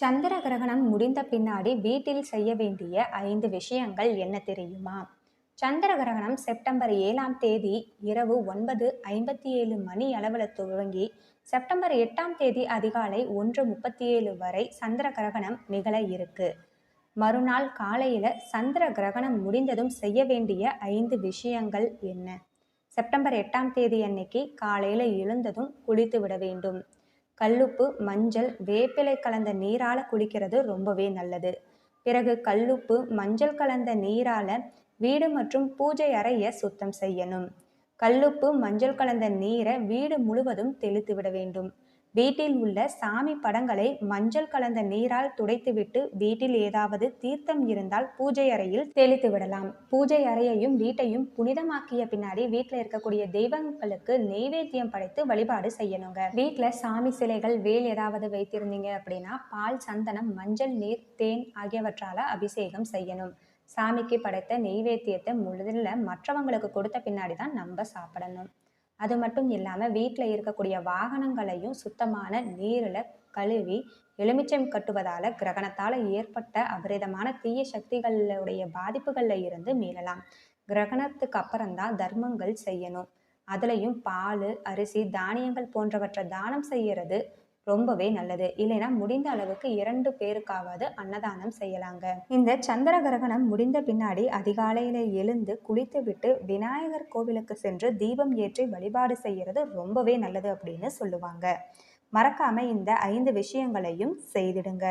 சந்திர கிரகணம் முடிந்த பின்னாடி வீட்டில் செய்ய வேண்டிய ஐந்து விஷயங்கள் என்ன தெரியுமா? சந்திர கிரகணம் செப்டம்பர் ஏழாம் தேதி இரவு ஒன்பது ஐம்பத்தி ஏழு மணி அளவில் துவங்கி செப்டம்பர் எட்டாம் தேதி அதிகாலை ஒன்று முப்பத்தி ஏழு வரை சந்திர கிரகணம் நிகழ இருக்கு. மறுநாள் காலையில சந்திர கிரகணம் முடிந்ததும் செய்ய வேண்டிய ஐந்து விஷயங்கள் என்ன? செப்டம்பர் எட்டாம் தேதி அன்னைக்கு காலையில எழுந்ததும் குளித்து விட வேண்டும். கல்லுப்பு மஞ்சள் வேப்பிலை கலந்த நீரால குளிக்கிறது ரொம்பவே நல்லது. பிறகு கல்லுப்பு மஞ்சள் கலந்த நீரால வீடு மற்றும் பூஜை அறையை சுத்தம் செய்யணும். கல்லுப்பு மஞ்சள் கலந்த நீரை வீடு முழுவதும் தெளித்து விட வேண்டும். வீட்டில் உள்ள சாமி படங்களை மஞ்சள் கலந்த நீரால் துடைத்துவிட்டு வீட்டில் ஏதாவது தீர்த்தம் இருந்தால் பூஜை அறையில் தெளித்து விடலாம். பூஜை அறையையும் வீட்டையும் புனிதமாக்கிய பின்னாடி வீட்டில் இருக்கக்கூடிய தெய்வங்களுக்கு நெய்வேத்தியம் படைத்து வழிபாடு செய்யணுங்க. வீட்டில் சாமி சிலைகள் வேல் ஏதாவது வைத்திருந்தீங்க அப்படின்னா பால் சந்தனம் மஞ்சள் நீர் தேன் ஆகியவற்றால அபிஷேகம் செய்யணும். சாமிக்கு படைத்த நெய்வேத்தியத்தை முழுதில் மற்றவங்களுக்கு கொடுத்த பின்னாடி தான் நம்ம சாப்பிடணும். அது மட்டும் இல்லாமல் வீட்டில் இருக்கக்கூடிய வாகனங்களையும் சுத்தமான நீரில் கழுவி எலுமிச்சம் கட்டுவதால் கிரகணத்தால் ஏற்பட்ட அபரிதமான தீய சக்திகளுடைய பாதிப்புகளில் இருந்து மீளலாம். கிரகணத்துக்கு அப்புறம்தான் தர்மங்கள் செய்யணும். அதுலேயும் பால் அரிசி தானியங்கள் போன்றவற்றை தானம் செய்யறது ரொம்பவே நல்லது. இல்லைன்னா முடிந்த அளவுக்கு இரண்டு பேருக்காவது அன்னதானம் செய்யலாங்க. இந்த சந்திர கிரகணம் முடிந்த பின்னாடி அதிகாலையில எழுந்து குளித்துவிட்டு விநாயகர் கோவிலுக்கு சென்று தீபம் ஏற்றி வழிபாடு செய்யறது ரொம்பவே நல்லது அப்படின்னு சொல்லுவாங்க. மறக்காம இந்த ஐந்து விஷயங்களையும் செய்திடுங்க.